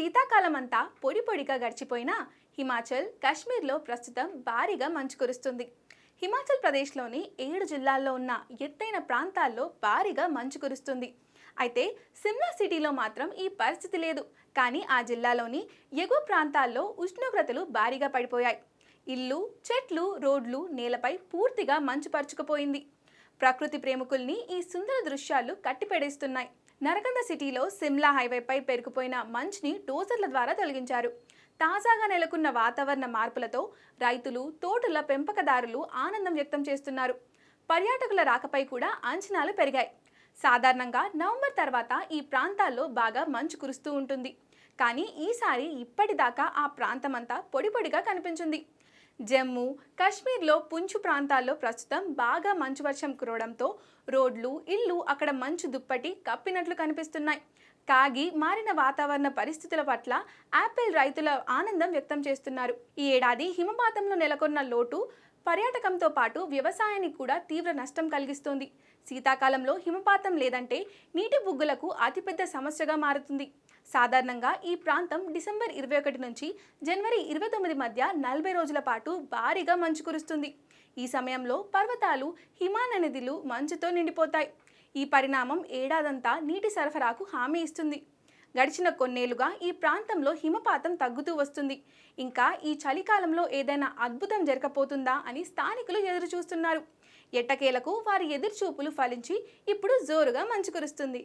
శీతాకాలం అంతా పొడి పొడిగా గడిచిపోయినా హిమాచల్ కాశ్మీర్లో ప్రస్తుతం భారీగా మంచు కురుస్తుంది. హిమాచల్ ప్రదేశ్లోని ఏడు జిల్లాల్లో ఉన్న ఎత్తైన ప్రాంతాల్లో భారీగా మంచు కురుస్తుంది. అయితే సిమ్లా సిటీలో మాత్రం ఈ పరిస్థితి లేదు. కానీ ఆ జిల్లాలోని ఎగువ ప్రాంతాల్లో ఉష్ణోగ్రతలు భారీగా పడిపోయాయి. ఇల్లు చెట్లు రోడ్లు నేలపై పూర్తిగా మంచు పరుచుకుపోయింది. ప్రకృతి ప్రేమికుల్ని ఈ సుందర దృశ్యాలు కట్టిపెడేస్తున్నాయి. నరకంద సిటీలో సిమ్లా హైవేపై పెరిగిపోయిన మంచుని డోజర్ల ద్వారా తొలగించారు. తాజాగా నెలకొన్న వాతావరణ మార్పులతో రైతులు తోటల పెంపకదారులు ఆనందం వ్యక్తం చేస్తున్నారు. పర్యాటకుల రాకపై కూడా అంచనాలు పెరిగాయి. సాధారణంగా నవంబర్ తర్వాత ఈ ప్రాంతాల్లో బాగా మంచు కురుస్తూ ఉంటుంది. కానీ ఈసారి ఇప్పటిదాకా ఆ ప్రాంతమంతా పొడిపొడిగా కనిపించింది. జమ్మూ కాశ్మీర్లో పుంచు ప్రాంతాల్లో ప్రస్తుతం బాగా మంచు వర్షం కురవడంతో రోడ్లు ఇళ్ళు అక్కడ మంచు దుప్పటి కప్పినట్లు కనిపిస్తున్నాయి. కాగి మారిన వాతావరణ పరిస్థితుల పట్ల యాపిల్ రైతుల ఆనందం వ్యక్తం చేస్తున్నారు. ఈ ఏడాది హిమపాతంలో నెలకొన్న లోటు పర్యాటకంతో పాటు వ్యవసాయానికి కూడా తీవ్ర నష్టం కలిగిస్తోంది. శీతాకాలంలో హిమపాతం లేదంటే నీటి బుగ్గులకు అతిపెద్ద సమస్యగా మారుతుంది. సాధారణంగా ఈ ప్రాంతం డిసెంబర్ ఇరవై ఒకటి నుంచి జనవరి ఇరవై తొమ్మిది మధ్య నలభై రోజుల పాటు భారీగా మంచు కురుస్తుంది. ఈ సమయంలో పర్వతాలు హిమాన నదులు మంచుతో నిండిపోతాయి. ఈ పరిణామం ఏడాదంతా నీటి సరఫరాకు హామీ ఇస్తుంది. గడిచిన కొన్నేళ్ళుగా ఈ ప్రాంతంలో హిమపాతం తగ్గుతూ వస్తుంది. ఇంకా ఈ చలికాలంలో ఏదైనా అద్భుతం జరగపోతుందా అని స్థానికులు ఎదురు చూస్తున్నారు ఎట్టకేలకు వారి ఎదురుచూపులు ఫలించి ఇప్పుడు జోరుగా మంచు కురుస్తుంది.